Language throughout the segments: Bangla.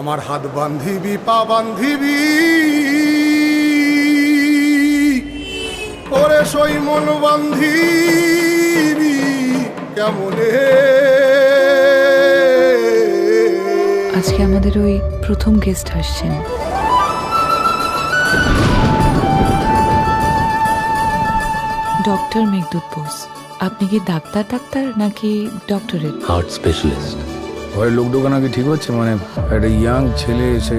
আমার হাত বান্ধিবি পা বান্ধিবি। ওরে সই মন বান্ধিবি কেমনে? আজকে আমাদের ওই প্রথম গেস্ট আসছেন। ডক্টর মেঘদূত বোস। আপনি কি ডাক্তার ডাক্তার নাকি ডক্টরেট? হার্ট স্পেশালিস্ট ঘরের লোক ঢোকানো কি ঠিক হচ্ছে? মানে একটা ইয়াং ছেলে এসে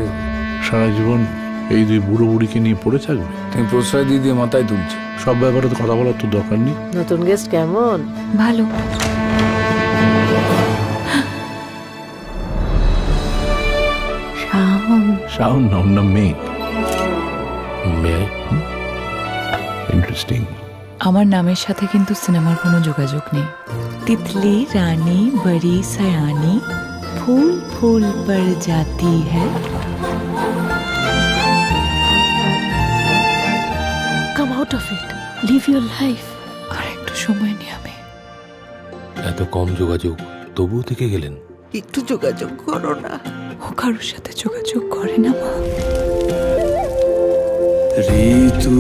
সারা জীবন এই দুই বুড়ো বুড়িকে নিয়ে পড়ে থাকবে? তুমি প্রশ্রয় দিয়ে দিয়ে মাথায় তুলছে। সব ব্যাপারে তো কথা বলার তো দরকার নেই। নতুন গেস্ট কেমন? ভালো। শাম শাওন নাম না মেঘ মে? ইন্টারেস্টিং আমার নামের সাথে কিন্তু সিনেমার কোনো যোগাযোগ নেই। তিতলি রানী বড়ি সয়ানি। ফুল ফুল পর জাতি হ্যায় come out of it live your life আর একটু সময় নিয়ে আমি। এত কম যোগাযোগ তবুও থেকে গেলেন? একটু যোগাযোগ করো না। ও কারোর সাথে যোগাযোগ করে না মা। ঋতু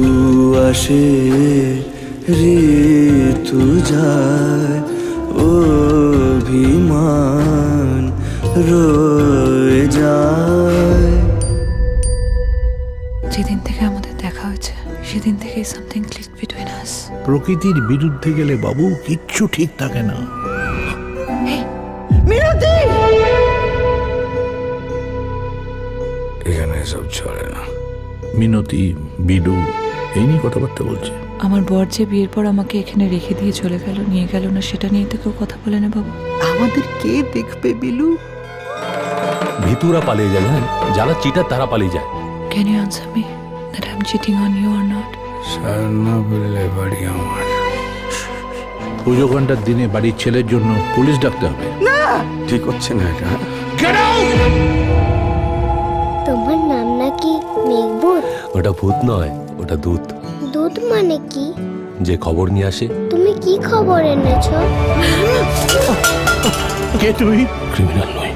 আসে ঋতু যায় অভিমান। রয়ে যায়। যেদিন থেকে আমাদের দেখা হয়েছে সেদিন থেকে সামথিং ক্লিক বিটুইন আস প্রকৃতির বিরুদ্ধে গেলে বাবু কিচ্ছু ঠিক থাকে না। মিনতি! এখানে এসব চলে না। মিনতি বিডু এই নিয়ে কথাবার্তা বলছে। আমার বর যে বিয়ের পর আমাকে এখানে রেখে দিয়ে চলে গেল নিয়ে গেল না সেটা নিয়ে তো কেউ কথা বলে না বাবু। আমাদের কে দেখবে বিলু? ভিতুরা পালিয়ে যায় জানেন? যারা চিটার তারা পালিয়ে যায়। Can you answer me that I am cheating on you or not Sarna বললে বাড়ি আমার। পুজো ঘণ্টার দিনে বাড়ির ছেলের জন্য পুলিশ ডাকতে হবে। না! ঠিক হচ্ছে না এটা। তোমার নাম নাকি মেঘবুত? ওটা ভূত নয় ওটা দূত। দুধ মানে কি? যে খবর নিয়ে আসে। তুমি কি খবর এনেছো? কে তুমি? ক্রিমিনাল নয়